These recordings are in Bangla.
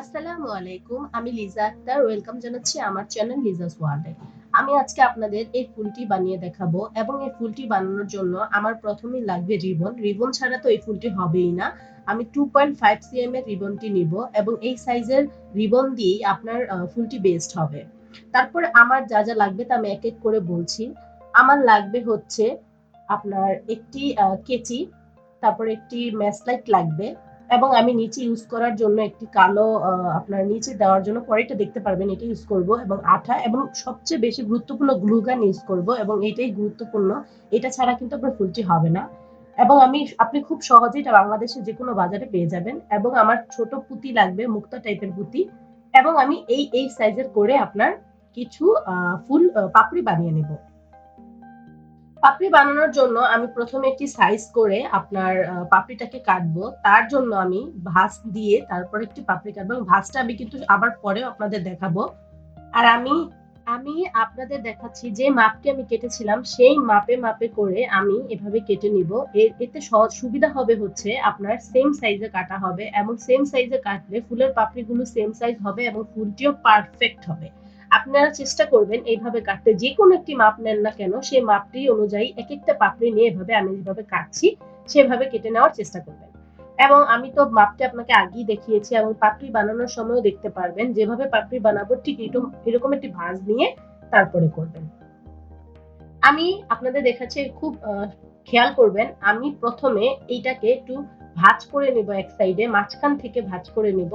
আসসালামু আলাইকুম, আমি লিজা আক্তার। ওয়েলকাম জানাচ্ছি আমার চ্যানেল লিজাস ওয়ার্ল্ডে আমি আজকে আপনাদের এই ফুলটি বানিয়ে দেখাবো এবং এই ফুলটি বানানোর জন্য আমার প্রথমেই লাগবে রিবন। রিবন ছাড়া তো এই ফুলটি হবেই না। আমি টু পয়েন্ট ফাইভ সিএম এর রিবনটি নিব এবং এই সাইজের রিবন দিয়েই আপনার ফুলটি বেস্ট হবে। তারপরে আমার যা যা লাগবে তা আমি এক এক করে বলছি। আমার লাগবে হচ্ছে আপনার একটি কেচি, তারপর একটি ম্যাসলাইট লাগবে। এবং আমি নিচে ইউজ করার জন্য একটি কালো আপনার নিচে দেওয়ার জন্য পরেটা দেখতে পারবেন এটা ইউজ করব এবং আঠা এবং সবচেয়ে বেশি গুরুত্বপূর্ণ গ্লুগান ইউজ করব এবং এটাই গুরুত্বপূর্ণ। এটা ছাড়া কিন্তু আপনার ফুলটি হবে না। এবং আমি, আপনি খুব সহজেই এটা বাংলাদেশে যে কোনো বাজারে পেয়ে যাবেন এবং আমার ছোট পুঁতি লাগবে, মুক্তা টাইপের পুঁতি। এবং আমি এই এই সাইজের করে আপনার কিছু ফুল পাপড়ি বানিয়ে নেব। পাপড়ি বানানোর জন্য আমি প্রথমে একটি সাইজ করে আপনার পাপড়িটাকে কাটবো। তার জন্য আমি ভাঁজ দিয়ে তারপর একটি পাপড়ি কাটবো ভাঁজটা আমি কিন্তু আবার পরেও আপনাদের দেখাবো। আর আমি আমি আপনাদের দেখাচ্ছি যে মাপটি আমি কেটেছিলাম, সেই মাপে মাপে করে আমি এভাবে কেটে নিব। এ- এতে সহজ সুবিধা হবে হচ্ছে আপনার সেম সাইজে কাটা হবে এবং সেম সাইজে কাটলে ফুলের পাপড়িগুলো সেম সাইজ হবে এবং ফুলটিও পারফেক্ট হবে। আপনারা চেষ্টা করবেন এইভাবে কাটতে। যে কোনো একটি মাপ নেন না কেন, সেই মাপটি অনুযায়ী এক একটা পাপড়ি নিয়ে এভাবে আমি যেভাবে কাটছি, সেভাবে কেটে নেওয়ার চেষ্টা করবেন। এবং আমি তো মাপটি আপনাকে আগেই দেখিয়েছি এবং পাপড়ি বানানোর সময়ও দেখতে পারবেন। যেভাবে পাপড়ি বানাবো, ঠিক এরকম এরকম একটি ভাঁজ নিয়ে তারপরে করবেন। আমি আপনাদের দেখাচ্ছি, খুব খেয়াল করবেন, আমি প্রথমে এইটাকে একটু ভাঁজ করে নেব এক সাইডে মাঝখান থেকে ভাঁজ করে নেব।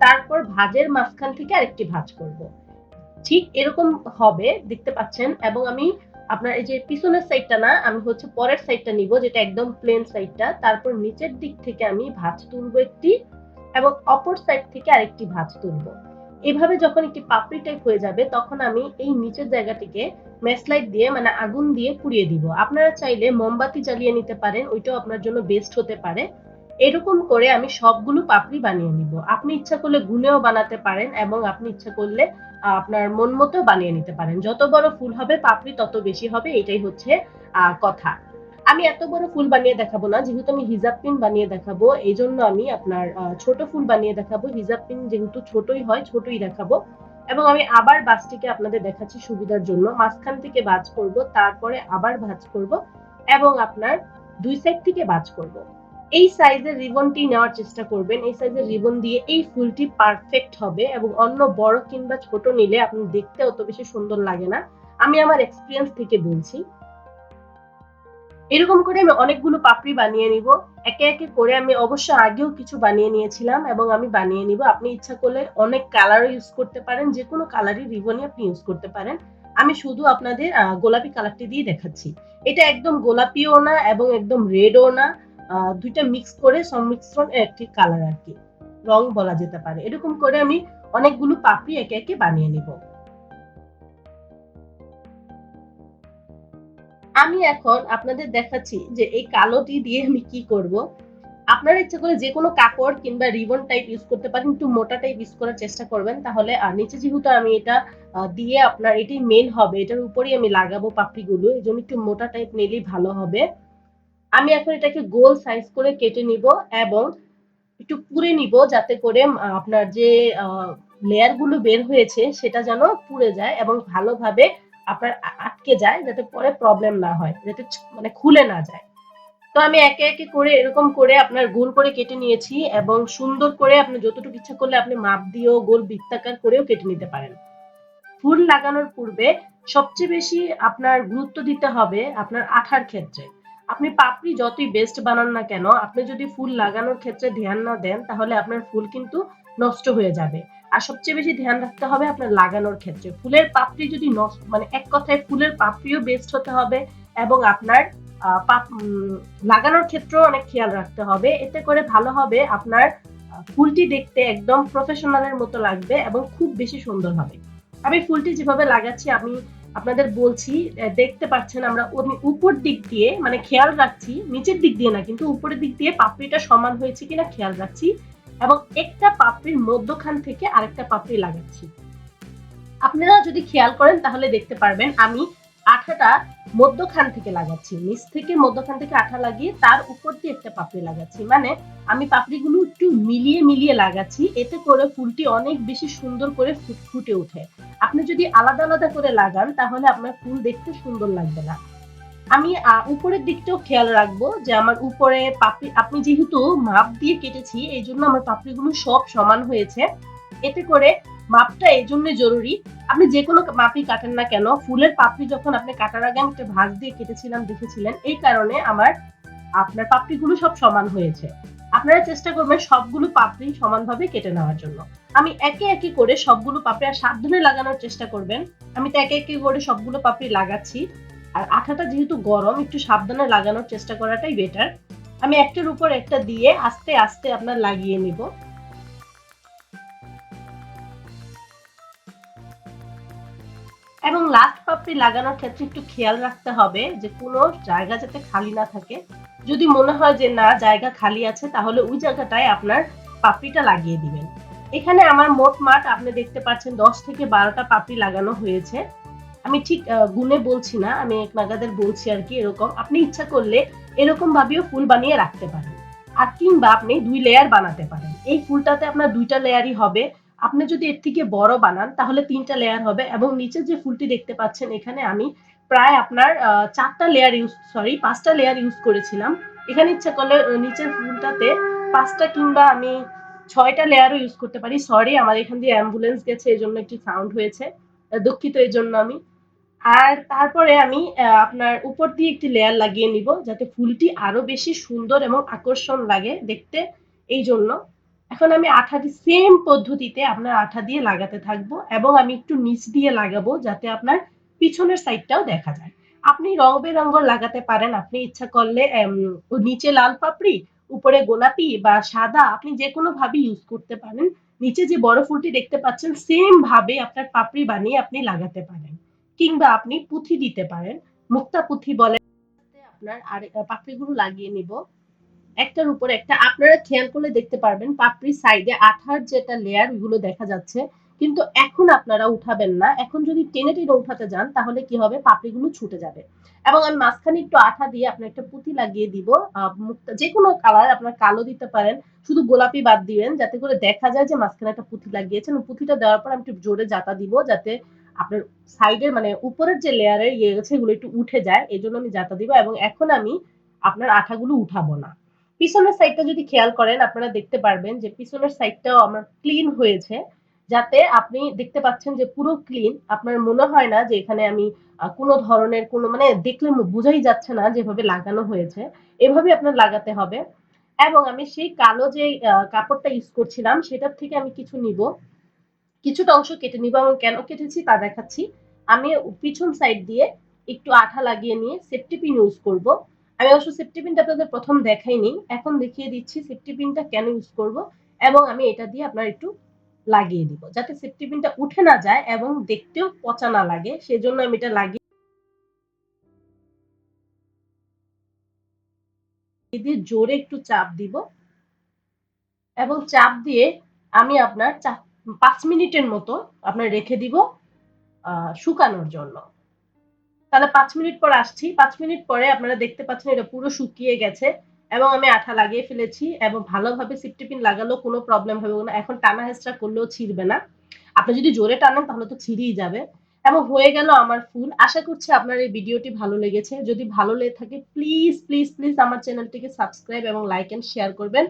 তারপর ভাঁজের মাঝখান থেকে আরেকটি ভাঁজ করব। ঠিক এরকম হবে, দেখতে পাচ্ছেন। এবং আমি আপনার এই যে পিছনের সাইডটা না, আমি হচ্ছে পরের সাইডটা নিব, যেটা একদম প্লেন সাইডটা তারপর নিচের দিক থেকে আমি ভাঁজ তুলবো একটি এবং অপর সাইড থেকে আরেকটি ভাঁজ তুলবো। এভাবে যখন একটি পাপড়ি টাইপ হয়ে যাবে, তখন আমি এই নিচের জায়গাটিকে ম্যাসলাইট দিয়ে মানে আগুন দিয়ে পুড়িয়ে দিব। আপনারা চাইলে মোমবাতি জ্বালিয়ে নিতে পারেন, ওইটাও আপনার জন্য বেস্ট হতে পারে। এরকম করে আমি সবগুলো পাপড়ি বানিয়ে নিব। আপনি ইচ্ছা করলে গুনেও বানাতে পারেন এবং আপনি ইচ্ছা করলে আপনার মন মতো বানিয়ে নিতে পারেন। যত বড় ফুল হবে, পাপড়ি তত বেশি হবে, এটাই হচ্ছে কথা। আমি এত বড় ফুল বানিয়ে দেখাবো না, যেহেতু আমি হিজাব পিন বানিয়ে দেখাবো এই জন্য আমি আপনার ছোট ফুল বানিয়ে দেখাবো। হিজাব পিন যেহেতু ছোটই হয়, ছোটই দেখাবো। এবং আমি আবার বাসটিকে আপনাদের দেখাচ্ছি সুবিধার জন্য। মাঝখান থেকে বাজ করব, তারপরে আবার ভাজ করব এবং আপনার দুই সাইড থেকে বাজ করব। এই সাইজের রিবনটি নেওয়ার চেষ্টা করবেন। এই সাইজের রিবন দিয়ে এই ফুলটি পারফেক্ট হবে এবং অন্য বড় কিংবা ছোট নিলে আপনি দেখতে অত বেশি সুন্দর লাগে না। আমি আমার এক্সপিরিয়েন্স থেকে বলছি। এরকম করে আমি অনেকগুলো পাপড়ি বানিয়ে নিব। একে একে করে আমি অবশ্য আগেও কিছু বানিয়ে নিয়েছিলাম এবং আমি বানিয়ে নিব। আপনি ইচ্ছা করলে অনেক কালারও ইউজ করতে পারেন যে কোনো কালারই রিবনই আপনি ইউজ করতে পারেন। আমি শুধু আপনাদের গোলাপি কালারটি দিয়ে দেখাচ্ছি। এটা একদম গোলাপিও না এবং একদম রেডও না। দুইটা মিক্স করে সংমিশ্রণ একটি কালার আর কি। রং বলা যেতে পারে। এরকম করে আমি অনেকগুলো পাপড়ি একে একে বানিয়ে নিব। আমি এখন আপনাদের দেখাচ্ছি যে এই কালোটি দিয়ে আমি কি করব। আপনারা ইচ্ছা করে যে কোনো কাপড় কিংবা রিবন টাইপ ইউজ করতে পারেন, একটু মোটা টাইপ ইউজ করার চেষ্টা করবেন, তাহলে আর নিচে যেহেতু আমি এটা দিয়ে আপনার এটি মেন হবে, এটার উপরেই আমি লাগাবো পাপড়িগুলো, এই জন্য একটু মোটা টাইপ নিলেই ভালো হবে। আমি এখন এটাকে গোল সাইজ করে কেটে নিব এবং একটু পুড়ে নিব যাতে করে আপনার যে লেয়ারগুলো বের হয়েছে সেটা যেন পুড়ে যায় এবং ভালোভাবে আপনার আটকে যায় যাতে পরে প্রবলেম না হয়, যাতে মানে খুলে না যায়। তো আমি একে একে করে এরকম করে আপনার গোল করে কেটে নিয়েছি এবং সুন্দর করে আপনি যতটুকু ইচ্ছা করলে আপনি মাপ দিয়েও গোল বৃত্তাকার করেও কেটে নিতে পারেন। ফুল লাগানোর পূর্বে সবচেয়ে বেশি আপনার গুরুত্ব দিতে হবে আপনার আঠার ক্ষেত্রে। আপনি পাপড়ি যতই বেস্ট বানান না কেন, আপনি যদি ফুল লাগানোর ক্ষেত্রে ধ্যান না দেন, তাহলে আপনার ফুল কিন্তু নষ্ট হয়ে যাবে। আর সবচেয়ে বেশি ধ্যান রাখতে হবে আপনার লাগানোর ক্ষেত্রে। ফুলের পাপড়ি যদি নষ্ট মানে এক কথায় ফুলের পাপড়িও বেস্ট হতে হবে এবং আপনার লাগানোর ক্ষেত্রেও অনেক খেয়াল রাখতে হবে। এতে করে ভালো হবে আপনার ফুলটি দেখতে একদম প্রফেশনালের মতো লাগবে এবং খুব বেশি সুন্দর হবে। আমি ফুলটি যেভাবে লাগাচ্ছি, আমি আপনাদের বলছি দেখতে পাচ্ছেন আমরা উপর দিক দিয়ে মানে খেয়াল রাখছি, নিচের দিক দিয়ে না, কিন্তু উপরের দিক দিয়ে পাপড়িটা সমান হয়েছে কিনা খেয়াল রাখছি এবং একটা পাপড়ির মধ্যখান থেকে আরেকটা পাপড়ি লাগাচ্ছি। আপনারা যদি খেয়াল করেন তাহলে দেখতে পারবেন, আমি আঠাটা মধ্যখান থেকে লাগাচ্ছি। নিচ থেকে মধ্যখান থেকে আঠা লাগিয়ে তার উপর দিয়ে একটা পাপড়ি লাগাচ্ছি। মানে আমি পাপড়িগুলো একটু মিলিয়ে মিলিয়ে লাগাচ্ছি। এতে করে ফুলটি অনেক বেশি সুন্দর করে ফুট- ওঠে। আপনি যদি আলাদা আলাদা করে লাগান, তাহলে আপনার ফুল দেখতে সুন্দর লাগবে না। আমি উপরের দিকটাও খেয়াল রাখব যে আমার উপরে পাপড়ি, আপনি যেহেতু মাপ দিয়ে কেটেছি, এই জন্য আমার পাপড়িগুলো সব সমান হয়েছে। এতে করে মাপটা এই জন্য জরুরি। আপনি যে কোনো মাপই কাটেন না কেন, ফুলের পাপড়ি যখন আপনি কাটার আগে আমি একটা ভাঁজ দিয়ে কেটেছিলাম, দেখেছিলেন, এই কারণে আমার, আপনার পাপড়িগুলো সব সমান হয়েছে। আপনারা চেষ্টা করবেন সবগুলো পাপড়ি সমানভাবে কেটে নেওয়ার জন্য। আমি একে একে করে সবগুলো পাপড়ি আর সাবধানে লাগানোর চেষ্টা করবেন। আমি তো একে একে করে সবগুলো পাপড়ি লাগাচ্ছি। আর আঠাটা যেহেতু গরম, একটু সাবধানে লাগানোর চেষ্টা করাটাই বেটার আমি একটার উপর একটা দিয়ে আস্তে আস্তে আপনার লাগিয়ে নিব। এবং লাস্ট পাপড়ি লাগানোর ক্ষেত্রে একটু খেয়াল রাখতে হবে যে কোনো জায়গা যাতে খালি না থাকে। যদি মনে হয় যে না, জায়গা খালি আছে, তাহলে ওই জায়গাটায় আপনার পাপড়িটা লাগিয়ে দিবেন। এখানে আমার মোট মাঠ আপনি দেখতে পাচ্ছেন দশ থেকে বারোটা পাপড়ি লাগানো হয়েছে। আমি ঠিক গুণে বলছি না, আমি এক নাগাদের বলছি আর কি এরকম। আপনি ইচ্ছা করলে এরকম ভাবেও ফুল বানিয়ে রাখতে পারেন। আর কিংবা আপনি দুই লেয়ার বানাতে পারেন। এই ফুলটাতে আপনার দুইটা লেয়ারই হবে। আপনি যদি এর থেকে বড় বানান, তাহলে তিনটা লেয়ার হবে এবং নিচে যে ফুলটি দেখতে পাচ্ছেন, এখানে আমি প্রায় আপনার চারটা লেয়ার ইউজ সরি পাঁচটা লেয়ার ইউজ করেছিলাম। এখানে ইচ্ছা করলে নিচের ফুলটাতে পাঁচটা কিংবা আমি ছয়টা লেয়ারও ইউজ করতে পারি। সরি আমার এখান দিয়ে অ্যাম্বুলেন্স গেছে এই জন্য একটি সাউন্ড হয়েছে। দুঃখিত এই জন্য আমি। আর তারপরে আমি আপনার উপর দিয়ে একটি লেয়ার লাগিয়ে নিব, যাতে ফুলটি আরও বেশি সুন্দর এবং আকর্ষণ লাগে দেখতে। এই জন্য এখন আমি আঠাটি সেম পদ্ধতিতে আপনার আঠা দিয়ে লাগাতে থাকব এবং আমি একটু নিচ দিয়ে লাগাবো যাতে আপনার পিছনের সাইডটাও দেখা যায়। আপনি রং বেরঙ লাগাতে পারেন, আপনি ইচ্ছা করলে নিচে লাল পাপড়ি, উপরে গোলাপি বা সাদা, আপনি যে কোনো ভাবে ইউজ করতে পারেন। নিচে যে বড় ফুলটি দেখতে পাচ্ছেন সেম ভাবে আপনার পাপড়ি বানিয়ে আপনি লাগাতে পারেন। কিংবা আপনি পুঁথি দিতে পারেন। মুক্তা পুঁথি বলে, আপনার আর, পাপড়িগুলো লাগিয়ে নিব। একটার উপর একটা, আপনারা খেয়াল করলে দেখতে পারবেন পাপড়ির সাইডে আঠার যেটা লেয়ার ওগুলো দেখা যাচ্ছে। কিন্তু এখন আপনারা উঠাবেন না। এখন যদি টেনে টেনে উঠাতে যান, তাহলে কি হবে? পাপড়িগুলো ছুটে যাবে। এবং আমি মাঝখানে একটু আঠা দিয়ে আপনার একটা পুঁতি লাগিয়ে দিব। যে কোনো কালার আপনার কালো দিতে পারেন। শুধু গোলাপি বাদ দিবেন, যাতে করে দেখা যায় যে মাঝখানে একটা পুঁতি লাগিয়েছেন। পুঁতিটা দেওয়ার পর আমি একটু জোরে জাতা দিব, যাতে আপনার সাইডের মানে উপরের যে লেয়ারের ইয়ে আছে, এগুলো একটু উঠে যায়। এই জন্য আমি জাতা দিব এবং এখন আমি আপনার আঠাগুলো উঠাবো না। পিছনের সাইডটা যদি খেয়াল করেন, আপনারা দেখতে পারবেন যে পিছনের সাইডটাও আমার ক্লিন হয়েছে, যাতে আপনি দেখতে পাচ্ছেন যে পুরো ক্লিন আপনার মনে হয় না যে এখানে আমি কোনো ধরনের কোনো মানে দেখলে বোঝাই যাচ্ছে না যেভাবে লাগানো হয়েছে। এভাবে আপনার লাগাতে হবে। এবং আমি সেই কালো যে কাপড়টা ইউজ করছিলাম, সেটার থেকে আমি কিছু নিব। কিছুটা অংশ কেটে নিব এবং কেন কেটেছি তা দেখাচ্ছি। আমি পিছন সাইড দিয়ে একটু আঠা লাগিয়ে নিয়ে সেফটি পিন ইউজ করব। আমি অবশ্য সেফটি পিনটা আপনাদের প্রথম দেখাইনি, এখন দেখিয়ে দিচ্ছি সেফটি পিনটা কেন ইউজ করব এবং আমি এটা দিয়ে আপনার একটু লাগিয়ে দিব, যাতে সেফটি পিনটা উঠে না যায় এবং দেখতেও পচা না লাগে, সেজন্য আমি এটা লাগিয়ে দিয়ে জোরে একটু চাপ দিব এবং চাপ দিয়ে আমি আপনার পাঁচ মিনিটের মতো আপনার রেখে দিব শুকানোর জন্য। তাহলে পাঁচ মিনিট পর আসছি। পাঁচ মিনিট পরে আপনারা দেখতে পাচ্ছেন এটা পুরো শুকিয়ে গেছে এবং আমি আঠা লাগিয়ে ফেলেছি এবং ভালোভাবে সিফটিপিন লাগালেও কোনো প্রবলেম হবে না। এখন টানা হেঁচড়া করলেও ছিঁড়বে না। আপনি যদি জোরে টানেন তাহলে তো ছিঁড়েই যাবে। এবং হয়ে গেল আমার ফুল। আশা করছি আপনার এই ভিডিওটি ভালো লেগেছে। যদি ভালো লেগে থাকে প্লিজ প্লিজ প্লিজ আমার চ্যানেলটিকে সাবস্ক্রাইব এবং লাইক এন্ড শেয়ার করবেন।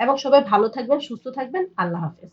এবং সবাই ভালো থাকবেন, সুস্থ থাকবেন। আল্লাহ হাফেজ।